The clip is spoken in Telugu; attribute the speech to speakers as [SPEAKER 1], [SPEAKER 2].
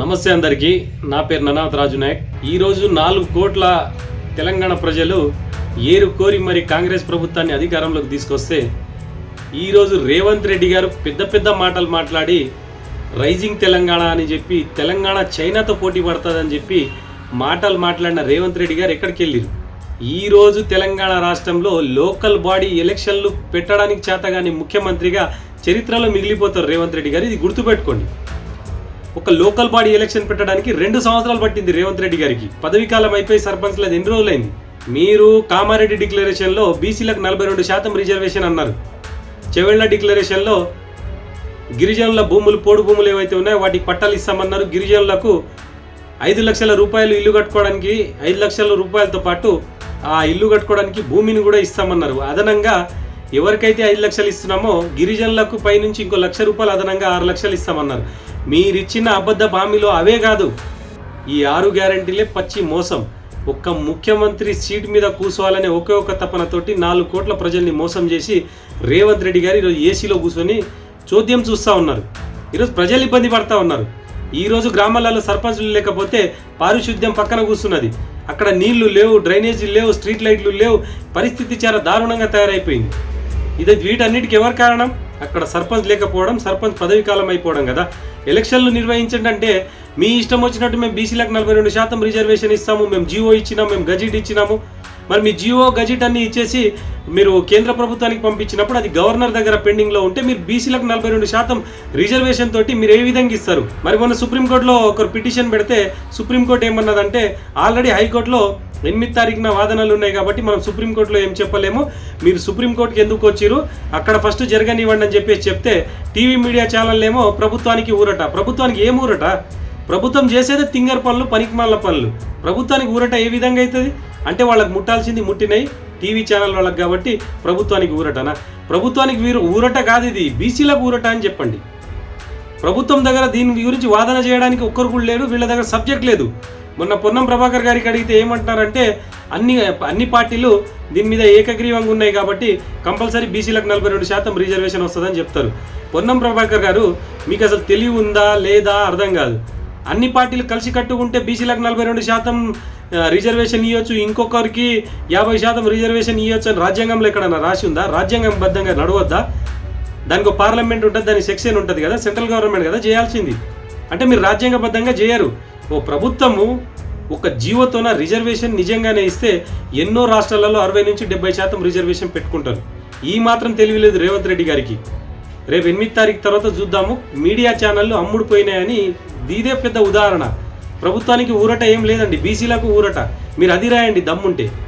[SPEAKER 1] నమస్తే అందరికీ. నా పేరు ననాథ్ రాజు నాయక్. ఈరోజు నాలుగు కోట్ల తెలంగాణ ప్రజలు ఏరు కోరి మరి కాంగ్రెస్ ప్రభుత్వాన్ని అధికారంలోకి తీసుకొస్తే ఈరోజు రేవంత్ రెడ్డి గారు పెద్ద పెద్ద మాటలు మాట్లాడి రైజింగ్ తెలంగాణ అని చెప్పి తెలంగాణ చైనాతో పోటీ పడుతుందని చెప్పి మాటలు మాట్లాడిన రేవంత్ రెడ్డి గారు ఎక్కడికి వెళ్ళారు? ఈరోజు తెలంగాణ రాష్ట్రంలో లోకల్ బాడీ ఎలక్షన్లు పెట్టడానికి చేతగాని ముఖ్యమంత్రిగా చరిత్రలో మిగిలిపోతారు రేవంత్ రెడ్డి గారు. ఇది గుర్తుపెట్టుకోండి. ఒక లోకల్ బాడీ ఎలక్షన్ పెట్టడానికి రెండు సంవత్సరాలు పట్టింది రేవంత్ రెడ్డి గారికి. పదవీకాలం అయిపోయి సర్పంచ్ లేదు ఎన్ని రోజులైంది? మీరు కామారెడ్డి డిక్లరేషన్లో బీసీలకు నలభై రెండు శాతం రిజర్వేషన్ అన్నారు. చెవెళ్ళ డిక్లరేషన్లో గిరిజనుల భూములు పోడు భూములు ఏవైతే ఉన్నాయో వాటికి పట్టాలు ఇస్తామన్నారు. గిరిజనులకు ఐదు లక్షల రూపాయలు ఇల్లు కట్టుకోవడానికి ఐదు లక్షల రూపాయలతో పాటు ఆ ఇల్లు కట్టుకోవడానికి భూమిని కూడా ఇస్తామన్నారు. అదనంగా ఎవరికైతే ఐదు లక్షలు ఇస్తున్నామో గిరిజనులకు పైనుంచి ఇంకో లక్ష రూపాయలు అదనంగా ఆరు లక్షలు ఇస్తామన్నారు. మీరిచ్చిన అబద్ధ హామీలో అవే కాదు. ఈ ఆరు గ్యారంటీలే పచ్చి మోసం. ఒక్క ముఖ్యమంత్రి సీట్ మీద కూర్చోవాలనే ఒకే ఒక తపనతోటి నాలుగు కోట్ల ప్రజల్ని మోసం చేసి రేవంత్ రెడ్డి గారు ఈరోజు ఏసీలో కూర్చొని చోద్యం చూస్తూ ఉన్నారు. ఈరోజు ప్రజలు ఇబ్బంది పడతా ఉన్నారు. ఈరోజు గ్రామాలలో సర్పంచులు లేకపోతే పారిశుద్ధ్యం పక్కన కూర్చున్నది. అక్కడ నీళ్ళు లేవు డ్రైనేజీలు లేవు స్ట్రీట్ లైట్లు లేవు పరిస్థితి చాలా దారుణంగా తయారైపోయింది. ఇది వీటన్నిటికి ఎవరు కారణం? అక్కడ సర్పంచ్ లేకపోవడం సర్పంచ్ పదవి కాలం అయిపోవడం కదా. ఎలక్షన్లు నిర్వహించండి అంటే మీ ఇష్టం వచ్చినట్టు మేము బీసీలకు నలభై రెండు శాతం రిజర్వేషన్ ఇస్తాము మేము జీవో ఇచ్చినాము మేము గజిట్ ఇచ్చినాము. మరి మీ జియో గజిట్ అన్ని ఇచ్చేసి మీరు కేంద్ర ప్రభుత్వానికి పంపించినప్పుడు అది గవర్నర్ దగ్గర పెండింగ్లో ఉంటే మీరు బీసీలకు నలభై రెండు శాతం రిజర్వేషన్ తోటి మీరు ఏ విధంగా ఇస్తారు? మరి మొన్న సుప్రీంకోర్టులో ఒకరు పిటిషన్ పెడితే సుప్రీంకోర్టు ఏమన్నదంటే ఆల్రెడీ హైకోర్టులో ఎనిమిది తారీఖున వాదనలు ఉన్నాయి కాబట్టి మనం సుప్రీంకోర్టులో ఏం చెప్పలేము. మీరు సుప్రీంకోర్టుకి ఎందుకు వచ్చిరు? అక్కడ ఫస్ట్ జరగనివ్వండి అని చెప్పేసి చెప్తే టీవీ మీడియా ఛానల్ ఏమో ప్రభుత్వానికి ఊరట. ప్రభుత్వానికి ఏం ఊరట? ప్రభుత్వం చేసేదే తింగర్ పనులు పనికిమాల పనులు. ప్రభుత్వానికి ఊరట ఏ విధంగా అవుతుంది అంటే వాళ్ళకి ముట్టాల్సింది ముట్టినాయి టీవీ ఛానల్ వాళ్ళకి కాబట్టి ప్రభుత్వానికి ఊరటనా? ప్రభుత్వానికి వీరు ఊరట కాదు ఇది. బీసీలకు ఊరట అని చెప్పండి. ప్రభుత్వం దగ్గర దీని గురించి వాదన చేయడానికి ఒక్కరు కూడా లేరు వీళ్ళ దగ్గర సబ్జెక్ట్ లేదు. మొన్న పొన్నం ప్రభాకర్ గారికి అడిగితే ఏమంటున్నారంటే అన్ని అన్ని పార్టీలు దీని మీద ఏకగ్రీవంగా ఉన్నాయి కాబట్టి కంపల్సరీ బీసీలకు నలభై రెండు శాతం రిజర్వేషన్ వస్తుందని చెప్తారు. పొన్నం ప్రభాకర్ గారు మీకు అసలు తెలివి ఉందా లేదా అర్థం కాదు. అన్ని పార్టీలు కలిసి కట్టుకుంటే బీసీలకు నలభై రెండు శాతం రిజర్వేషన్ ఇవ్వచ్చు ఇంకొకరికి యాభై శాతం రిజర్వేషన్ ఇవ్వచ్చు అని రాజ్యాంగంలో ఎక్కడన్నా రాసి ఉందా? రాజ్యాంగం బద్ధంగా నడవద్దా? దానికి ఒక పార్లమెంట్ ఉంటుంది దాని సెక్షన్ ఉంటుంది కదా సెంట్రల్ గవర్నమెంట్ కదా చేయాల్సింది. అంటే మీరు రాజ్యాంగబద్ధంగా చేయరు. ఓ ప్రభుత్వము ఒక జీవోతోన రిజర్వేషన్ నిజంగానే ఇస్తే ఎన్నో రాష్ట్రాలలో అరవై నుంచి డెబ్బై శాతం రిజర్వేషన్ పెట్టుకుంటారు. ఈ మాత్రం తెలియలేదు రేవంత్ రెడ్డి గారికి. రేపు ఎనిమిది తారీఖు తర్వాత చూద్దాము. మీడియా ఛానళ్ళు అమ్ముడుపోయినాయని ఇదే పెద్ద ఉదాహరణ. ప్రభుత్వానికి ఊరట ఏం లేదండి. బీసీలకు ఊరట. మీరు అది రాయండి దమ్ముంటే.